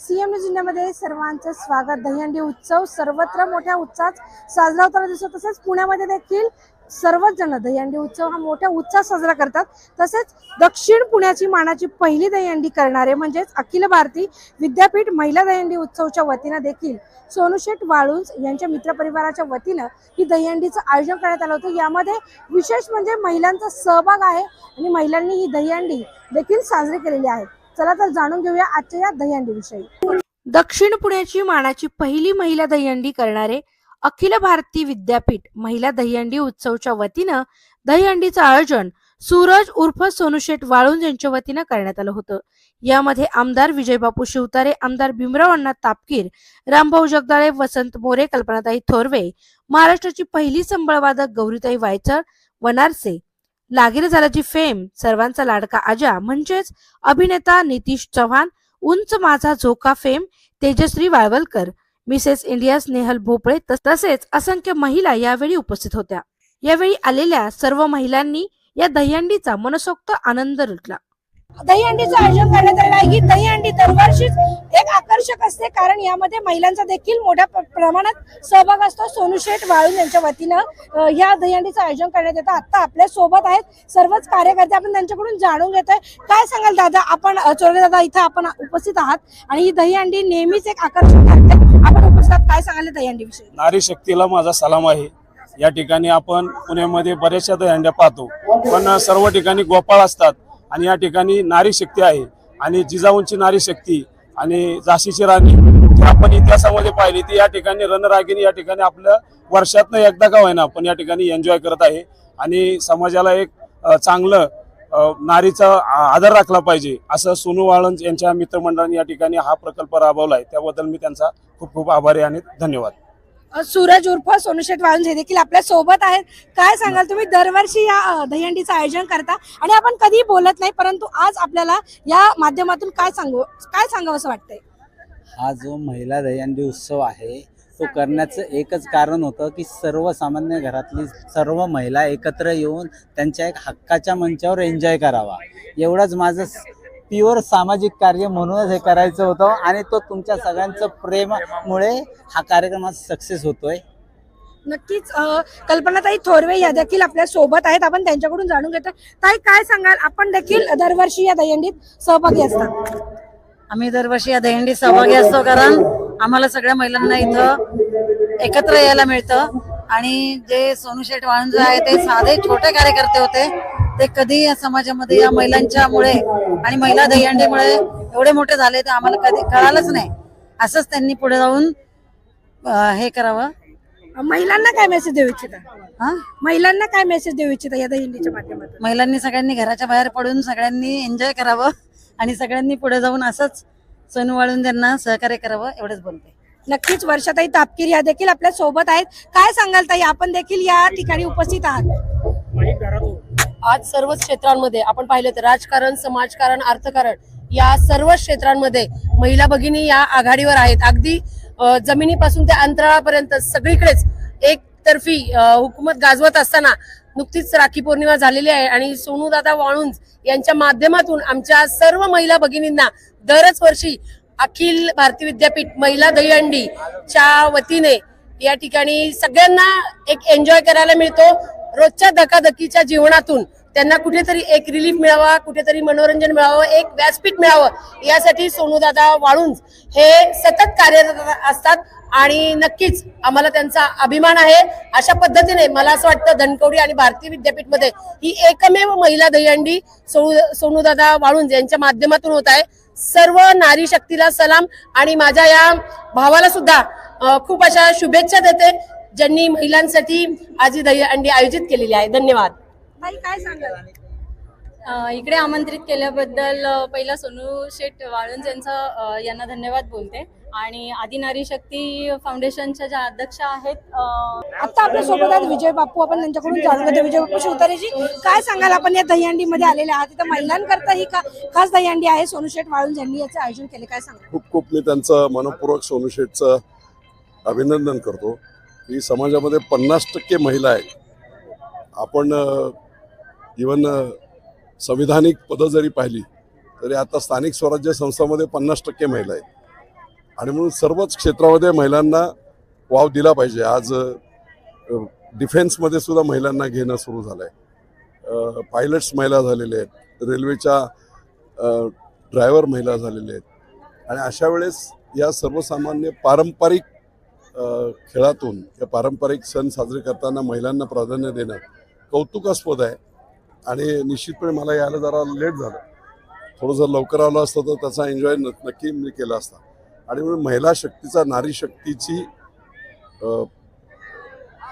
CM जिल्ह्यामध्ये सर्वांचं स्वागत. दहीहंडी उत्सव सर्वत्र मोठ्या उत्साहात साजरा होताना दिसतो. तसेच पुण्यामध्ये देखील सर्वच जण दहीहंडी उत्सव हा मोठ्या उत्साहात साजरा करतात. तसेच दक्षिण पुण्याची मानाची पहिली दहीहंडी करणारे म्हणजेच अखिल भारतीय विद्यापीठ महिला दहीहंडी उत्सवच्या वतीनं देखील सोनूशेठ वाळुंज यांच्या मित्रपरिवाराच्या वतीनं ही दहीहंडीचं आयोजन करण्यात आलं होतं. यामध्ये विशेष म्हणजे महिलांचा सहभाग आहे आणि महिलांनी ही दहीहंडी देखील साजरी केलेली आहे. चला तर जाणून घेऊया आजच्या या दहीहंडी विषयी दक्षिण पुण्याची मानाची पहिली महिला दहीहंडी करणारे अखिल भारतीय विद्यापीठ महिला दहीहंडी उत्सवच्या वतीनं दहीहंडीचं आयोजन सूरज उर्फ सोनुशेठ वाळुंज यांच्या वतीनं करण्यात आलं होतं. यामध्ये आमदार विजयबापू शिवतारे आमदार भीमराव अण्णा तापकीर रामभाऊ जगदाळे वसंत मोरे कल्पनाताई थोरवे महाराष्ट्राची पहिली संबळवादक गौरीताई वायचळ वनारसे लागीर झाल्याची फेम सर्वांचा लाडका आजा म्हणजेच अभिनेता Nitish Chavan Unch Maza Zoka fame Tejashri Walwalkar Mrs India Snehal Bhople तसेच असंख्य महिला यावेळी उपस्थित होत्या. यावेळी आलेल्या सर्व महिलांनी या दह्यांडीचा मनसोक्त आनंद लुटला. दहीहंडीचं आयोजन करण्यात आलेलं आहे ही दहीहंडी दरवर्षीच एक आकर्षक असते. कारण यामध्ये महिलांचा देखील मोठ्या प्रमाणात सहभाग असतो. सोनू शेठ वाळून यांच्या वतीनं या दहीहंडीचं आयोजन करण्यात येतं. आता आपल्यासोबत आहेत सर्वच कार्यकर्ते. आपण त्यांच्याकडून जाणून घेतोय. काय सांगाल दादा? आपण चोरे दादा इथं आपण उपस्थित आहात. आणि ही दहीहंडी नेहमीच एक आकर्षक ठरते. आपण उपस्थित काय सांगाल दहीहंडी विषयी नारी शक्तीला माझा सलाम आहे. या ठिकाणी आपण पुण्यामध्ये बऱ्याचशा दहीहंड्या पाहतो. पण सर्व ठिकाणी गोपाळ असतात. आणि या ठिकाणी नारी शक्ती आहे. आणि जिजाऊंची नारी शक्ती आणि झाशीची राणी. जी आपण इतिहासामध्ये पाहिली ती या ठिकाणी रणरागिणी या ठिकाणी आपलं वर्षातनं एकदा का होईना पण या ठिकाणी एन्जॉय करत आहे. आणि समाजाला एक चांगलं नारीचा आदर राखला पाहिजे असं सोनू वाळंज यांच्या मित्रमंडळाने या ठिकाणी हा प्रकल्प राबवला आहे. त्याबद्दल मी त्यांचा खूप खूप आभारी आणि धन्यवाद. सूरज उर्फ सोनुशेठ वाळून हे देखील आपल्यासोबत आहेत. काय सांगाल तुम्ही? दरवर्षी या दहीहंडीचं आयोजन करता आणि आपण कधी बोलत नाही परंतु आज आपल्याला या माध्यमातून काय सांगू काय सांगावं असं वाटतंय? हा जो महिला दहीहंडी उत्सव आहे तो करण्याचं एकच कारण होतं की सर्वसामान्य घरातली सर्व महिला एकत्र येऊन त्यांच्या एक हक्काच्या मंचावर एन्जॉय करावा. एवढंच माझं प्युअर सामाजिक कार्य म्हणूनच हे करायचं होतं आणि तो तुमच्या सगळ्यांचं प्रेमामुळे हा कार्यक्रम आज सक्सेस होतोय. नक्कीच अ, कल्पनाताई थोरवे या देखील आपल्यासोबत आहेत. आपण त्यांच्याकडून जाणून घेतो. ताई काय सांगाल? आपण देखील दरवर्षी या दहीहंडीत सहभागी असतात. आम्ही दरवर्षी या दहीहंडी सहभागी असतो कारण आम्हाला सगळ्या महिलांना इथं एकत्र यायला मिळतं. आणि जे सोनू शेठ वाळुंज आहे ते साधे छोटे कार्यकर्ते होते. ते कधी या समाजामध्ये या महिलांच्या मुळे आणि महिला दहीहंडीमुळे एवढे मोठे झाले ते आम्हाला कधी कळालंच नाही. असंच त्यांनी पुढे जाऊन हे करावं. महिलांना काय मेसेज देऊ इच्छिता? हा? महिलांना काय मेसेज देऊ इच्छिता या दहीहंडीच्या माध्यमातून? महिलांनी सगळ्यांनी घराच्या बाहेर पडून सगळ्यांनी एन्जॉय करावं आणि सगळ्यांनी पुढे जाऊन असंच सोनू वाळून त्यांना सहकार्य करावं एवढंच बोलते. नक्कीच वर्षाताई तापकीर या देखील आपल्यासोबत आहेत. काय सांगाल ताई? आपण देखील या ठिकाणी उपस्थित आहात. आज सर्वच क्षेत्रांमध्ये आपण पाहिलं तर राजकारण समाजकारण अर्थकारण या सर्व क्षेत्रांमध्ये महिला भगिनी या आघाडीवर आहेत. अगदी जमिनीपासून ते अंतराळापर्यंत सगळीकडेच एकतर्फी हुकूमत गाजवत असताना नुकतीच राखी पौर्णिमा झालेली आहे आणि सोनूदादा वाळुंज यांच्या माध्यमातून आमच्या सर्व महिला भगिनींना दरच वर्षी अखिल भारतीय विद्यापीठ महिला दहीहंडीच्या वतीने या ठिकाणी सगळ्यांना एक एन्जॉय करायला मिळतो. रोजच्या धकाधकीच्या जीवनातून त्यांना कुठेतरी एक रिलीफ मिळावा कुठेतरी मनोरंजन मिळावं एक व्यासपीठ मिळावं यासाठी सोनूदादा वाळुंज हे सतत कार्यरत असतात आणि नक्कीच आम्हाला त्यांचा अभिमान आहे. अशा पद्धतीने मला असं वाटतं धनकवडी आणि भारतीय विद्यापीठमध्ये ही एकमेव महिला दहीहंडी सोनू सोनूदादा वाळुंज यांच्या माध्यमातून होत आहे. सर्व नारी शक्तीला सलाम आणि माझ्या या भावाला सुद्धा खूप अशा शुभेच्छा देते. ज्यांनी महिलांसाठी आज ही दहीहंडी आयोजित केलेली आहे. धन्यवाद. काय सांगाल? इकडे आमंत्रित केल्याबद्दल पहिला सोनू शेठ वाळुंज यांचा यांना धन्यवाद बोलते. आणि आदि नारी शक्ती फाउंडेशनच्या ज्या अध्यक्ष आहेत आता आपल्यासोबत आहेत विजय बापू. आपण त्यांच्याकडून जाणून घेतो. विजय बापू शिवतारेजी काय सांगाल? आपण या दहीहंडी मध्ये आलेले आहात. इथं महिलांकरता ही का खास दहीहंडी आहे. सोनूशेठ वाळून यांनी याचं आयोजन केले. काय सांगाल? खूप खूप मी त्यांचं मनपूर्वक सोनू शेठचं अभिनंदन करतो. की समाजामध्ये पन्नास टक्के महिला आहेत. आपण इवन संविधानिक पदं जरी पाहिली तरी आता स्थानिक स्वराज्य संस्थांमध्ये पन्नास टक्के महिला आहेत. आणि म्हणून सर्वच क्षेत्रामध्ये महिलांना वाव दिला पाहिजे. आज डिफेन्समध्ये सुद्धा महिलांना घेणं सुरू झालं आहे पायलट्स महिला झालेले आहेत. रेल्वेच्या ड्रायव्हर महिला झालेले आहेत. आणि अशा वेळेस या सर्वसामान्य पारंपरिक खेळातून या पारंपरिक सण साजरे करताना महिलांना प्राधान्य देणं कौतुकास्पद आहे. आणि निश्चितपणे मला यायला जरा लेट झालं. थोडं जर लवकर आलं असतं तर त्याचा एन्जॉय नक्की मी केला असता. आणि म्हणून महिला शक्तीचा नारी शक्तीची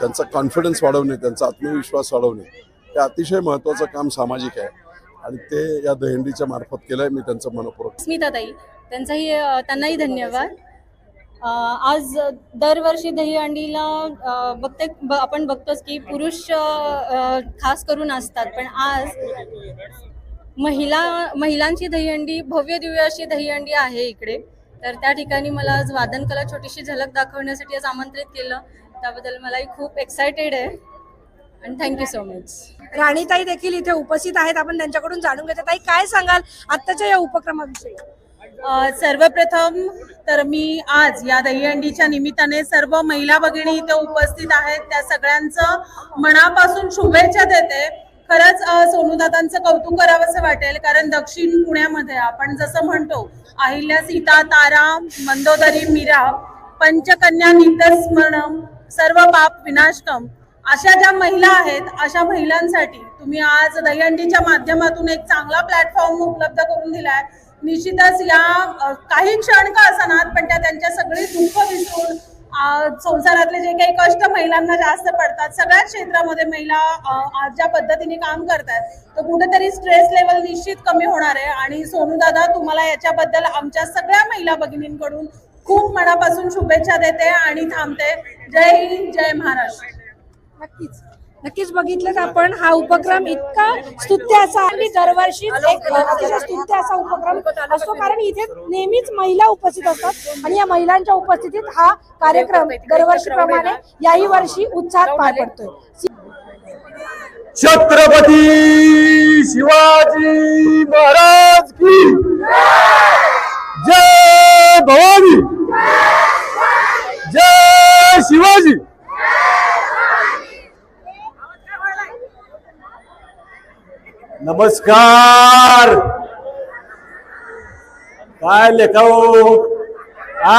त्यांचा कॉन्फिडन्स वाढवणे त्यांचा आत्मविश्वास वाढवणे हे अतिशय महत्त्वाचं काम सामाजिक आहे. आणि ते या दहिंडीच्या मार्फत केलं आहे मी त्यांचं मनपूर्वक. स्मिताताई त्यांचाही त्यांनाही धन्यवाद. आज दरवर्षी दहीहंडीला बघते ब- आपण बघतोच की पुरुष अ, खास करून असतात. पण आज महिला महिलांची दहीहंडी भव्य दिव्य अशी दहीहंडी आहे इकडे. तर त्या ठिकाणी मला आज वादन कला छोटीशी झलक दाखवण्यासाठी आज आमंत्रित केलं. त्याबद्दल मलाही खूप एक्सायटेड आहे. आणि थँक्यू सो मच राणीताई देखील इथे उपस्थित आहेत. आपण त्यांच्याकडून जाणून घेतो ताई काय सांगाल आत्ताच्या या उपक्रमाविषयी? सर्वप्रथम तर मी आज या दहीहंडीच्या निमित्ताने सर्व महिला भगिनी इथे उपस्थित आहेत. त्या सगळ्यांचं मनापासून शुभेच्छा देते. खरंच सोनूदातांचं सोनूदादांचं कौतुक करावंसं वाटेल कारण दक्षिण पुण्यामध्ये आपण जसं म्हणतो अहिल्या सीता तारा मंदोदरी मीरा पंचकन्या नितस्मरणम सर्व पाप विनाशकम अशा ज्या महिला आहेत अशा महिलांसाठी तुम्ही आज दहीहंडीच्या माध्यमातून एक चांगला प्लॅटफॉर्म उपलब्ध करून दिलाय. निश्चितच या काही क्षण का असणार पण त्या त्यांच्या सगळी दुःख विसरून संसारातले जे काही कष्ट महिलांना जास्त पडतात सगळ्याच क्षेत्रामध्ये महिला आज ज्या पद्धतीने काम करतात तर कुठेतरी स्ट्रेस लेवल निश्चित कमी होणार आहे. आणि सोनू दादा तुम्हाला याच्याबद्दल आमच्या सगळ्या महिला भगिनींकडून खूप मनापासून शुभेच्छा देते आणि थांबते. जय हिंद जय महाराष्ट्र. नक्कीच. नक्कीच बघितलं आपण हा उपक्रम इतका स्तुत्य असा आणि दरवर्षी एक अतिशय स्तुत्य असा उपक्रम असतो. कारण इथे नेहमीच महिला उपस्थित असतात आणि या महिलांच्या उपस्थितीत हा कार्यक्रम दरवर्षीप्रमाणे याही वर्षी उत्साहात पार पडतोय. छत्रपती शिवाजी महाराज की जय भवानी. जय शिवाजी. नमस्कार. काय लेखाओ आ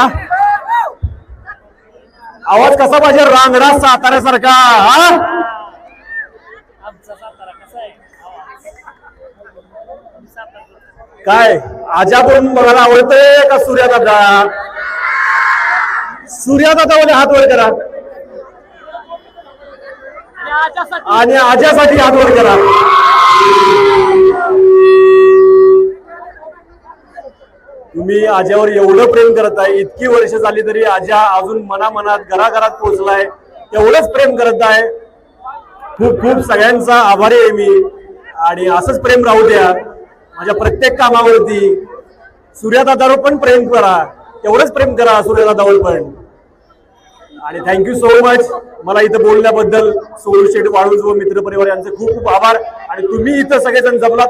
आवाज कसा पाहिजे? रांगडा साताऱ्यासारखा. हा? काय? आजाकडून बघायला आवडतंय का सूर्यादादा? सूर्यादादा मध्ये हात वर करा. आणि आजासाठी हात वर करा. तुम्ही आज्यावर एवढं प्रेम करत आहे इतकी वर्ष झाली तरी आजा अजून मनामनात घराघरात पोहोचलाय तेवढंच प्रेम करत आहे. खूप खूप सगळ्यांचा आभारी आहे मी. आणि असंच प्रेम राहू द्या. माझ्या प्रत्येक कामावरती सूर्यदादावर पण प्रेम करा. तेवढंच प्रेम करा सूर्यदादावर पण. आणि थँक्यू सो मच मला इथं बोलल्याबद्दल सोळू शेठ वाळूज व मित्रपरिवार यांचे खूप खूप आभार. आणि तुम्ही इथं सगळेजण जमलात.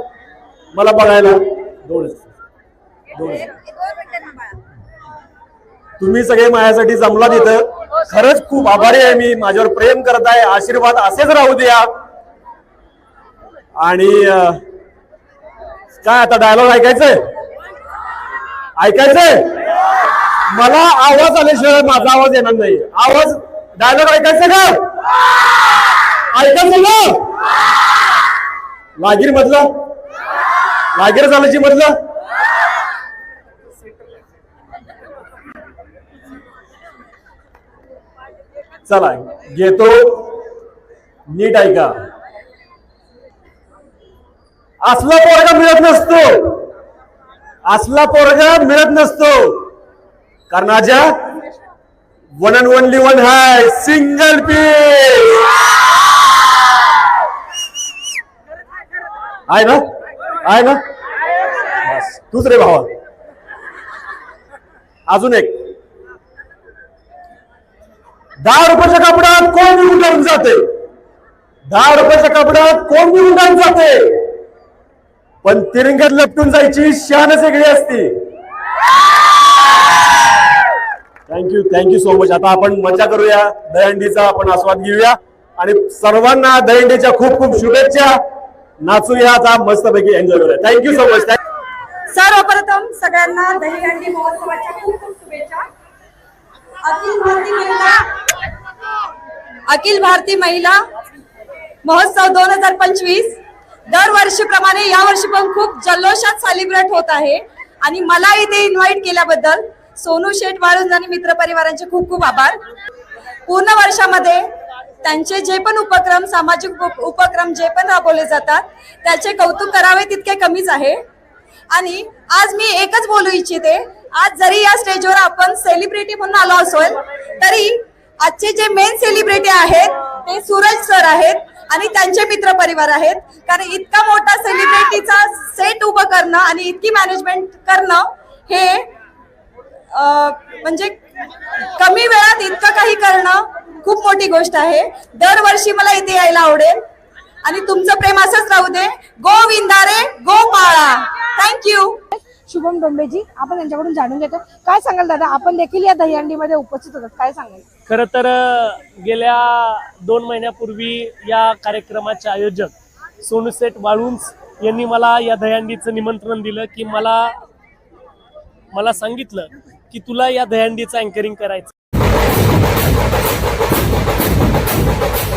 मला बघायला. तुम्ही सगळे माझ्यासाठी जमलात इथं खरंच खूप आभारी आहे मी. माझ्यावर प्रेम करत आहे. आशीर्वाद असेच राहू द्या. आणि काय आता डायलॉग ऐकायचंय? ऐकायचंय? मला आवाज आल्याशिवाय माझा आवाज येणार नाही. आवाज डायलॉग ऐकायचं का? ऐकायचं का लागीर मधलं. लागेर झाल्याची म्हटलं चला घेतो. नीट ऐका. असला पोरगा मिळत नसतो. असला पोरगा मिळत नसतो. कारण आजा one and only one high single piece आहे ना? आहे ना? बस. तूच रे भावा. अजून एक. दहा रुपयाच्या कपड्यात कोण निघून जाते? दहा रुपयाच्या कपड्यात कोण निघून जाते? पण तिरंग्यात लपटून जायची शानच वेगळी असती थँक्यू थँक्यू सो मच आता आपण मजा करूया. दहंडीचा आपण आस्वाद घेऊया. आणि सर्वांना दहंडीच्या खूप खूप शुभेच्छा. नाचूया आता मस्तपैकी एन्जॉय करूया. थँक्यू सो मच सर्वप्रथम सगळ्यांना दहीहंडी महोत्सवाच्या खूप खूप शुभेच्छा. अखिल भारतीय महिला अखिल भारतीय महिला महोत्सव दोन हजार पंचवीस दरवर्षीप्रमाणे यावर्षी पण खूप जल्लोषात सेलिब्रेट होत आहे. आणि मला इथे इन्व्हाइट केल्याबद्दल सोनू शेठ वाळूंज आणि मित्रपरिवारांचे खूप खूप आभार. पूर्ण वर्षामध्ये त्यांचे जे पण उपक्रम सामाजिक उप- उपक्रम जे पण राबवले जातात त्याचे कौतुक करावे तितके कमीच आहे. आणि आज मी एकच बोलू इच्छिते आज जरी या स्टेजवर आपण सेलिब्रिटी म्हणून आलो असेल तरी आजचे जे मेन सेलिब्रिटी आहेत ते सूरज सर आहेत आणि त्यांचे मित्र परिवार आहेत. कारण इतका मोठा सेलिब्रिटीचा सेट उभं करणं आणि इतकी मॅनेजमेंट करणं हे म्हणजे कमी वेळात इतकं काही करणं खूप मोठी गोष्ट आहे. दरवर्षी मला इथे यायला आवडेल. आणि तुमचं प्रेम असंच राहू दे. गोविंदारे गोपाळा. थँक्यू शुभम डोंबेजी आपण त्यांच्याकडून जाणून घेतो. काय सांगाल दादा? आपण देखील या दहीहंडीमध्ये उपस्थित होतात. काय सांगाल? खरं तर गेल्या दोन महिन्यापूर्वी या कार्यक्रमाचे आयोजक सोनूसेठ वाळुंज यांनी मला या दहीहंडीचं निमंत्रण दिलं की मला मला सांगितलं की तुला या दहीहंडीचं अँकरिंग करायचं Thank you.